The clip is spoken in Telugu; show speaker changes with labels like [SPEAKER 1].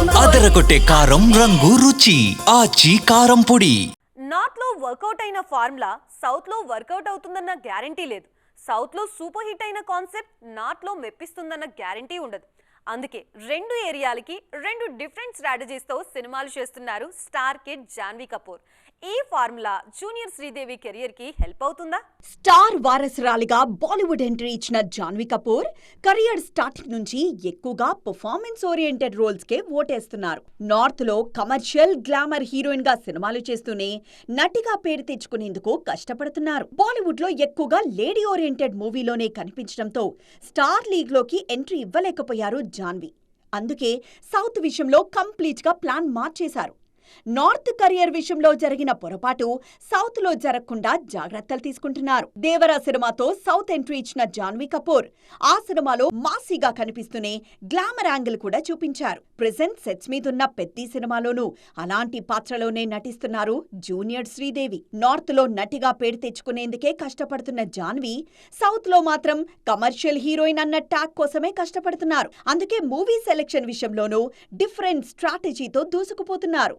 [SPEAKER 1] అదరగొట్టే కారం రంగు రుచి. ఆచి కారం పొడి.
[SPEAKER 2] నార్త్లో వర్కౌట్ అయిన ఫార్ములా సౌత్లో వర్కౌట్ అవుతుందన్న గ్యారంటీ లేదు. సౌత్లో సూపర్ హిట్ అయిన కాన్సెప్ట్ నార్త్లో మెప్పిస్తుందన్న గ్యారంటీ ఉండదు. అందుకే రెండు ఏరియాలకి రెండు డిఫరెంట్ స్ట్రాటజీస్తో సినిమాలు చేస్తున్నారు స్టార్ కిడ్ జాన్వీ కపూర్. ఈ ఫార్ములా జూనియర్ శ్రీదేవి కెరియర్కి హెల్ప్ అవుతుందా?
[SPEAKER 3] స్టార్ వారసురాలిగా బాలీవుడ్ ఎంట్రీ ఇచ్చిన జాన్వీ కపూర్ కెరియర్ స్టార్టింగ్ నుంచి ఎక్కువగా పర్ఫార్మెన్స్ ఓరియంటెడ్ రోల్స్ కే ఓటేస్తున్నారు. నార్త్లో కమర్షియల్ గ్లామర్ హీరోయిన్గా సినిమాలు చేస్తూనే నటిగా పేరు తెచ్చుకునేందుకు కష్టపడుతున్నారు. బాలీవుడ్లో ఎక్కువగా లేడీ ఓరియంటెడ్ మూవీలోనే కనిపించడంతో స్టార్ లీగ్లోకి ఎంట్రీ ఇవ్వలేకపోయారు జాన్వి. అందుకే సౌత్ విషయంలో కంప్లీట్గా ప్లాన్ మార్చేశారు. నార్త్ కెరియర్ విషయంలో జరిగిన పొరపాటు సౌత్లో జరగకుండా జాగ్రత్తలు తీసుకుంటున్నారు. దేవరా సినిమాతో సౌత్ ఎంట్రీ ఇచ్చిన జాన్వీ కపూర్ ఆ సినిమాలో మాసీగా కనిపిస్తూనే గ్లామర్ యాంగిల్ కూడా చూపించారు. ప్రెసెంట్ సెట్స్ మీదున్న పెద్ది సినిమాలోనూ అలాంటి పాత్రలోనే నటిస్తున్నారు జూనియర్ శ్రీదేవి. నార్త్లో నటిగా పేరు తెచ్చుకునేందుకే కష్టపడుతున్న జాన్వీ సౌత్లో మాత్రం కమర్షియల్ హీరోయిన్ అన్న ట్యాగ్ కోసమే కష్టపడుతున్నారు. అందుకే మూవీ సెలెక్షన్ విషయంలోనూ డిఫరెంట్ స్ట్రాటజీతో దూసుకుపోతున్నారు.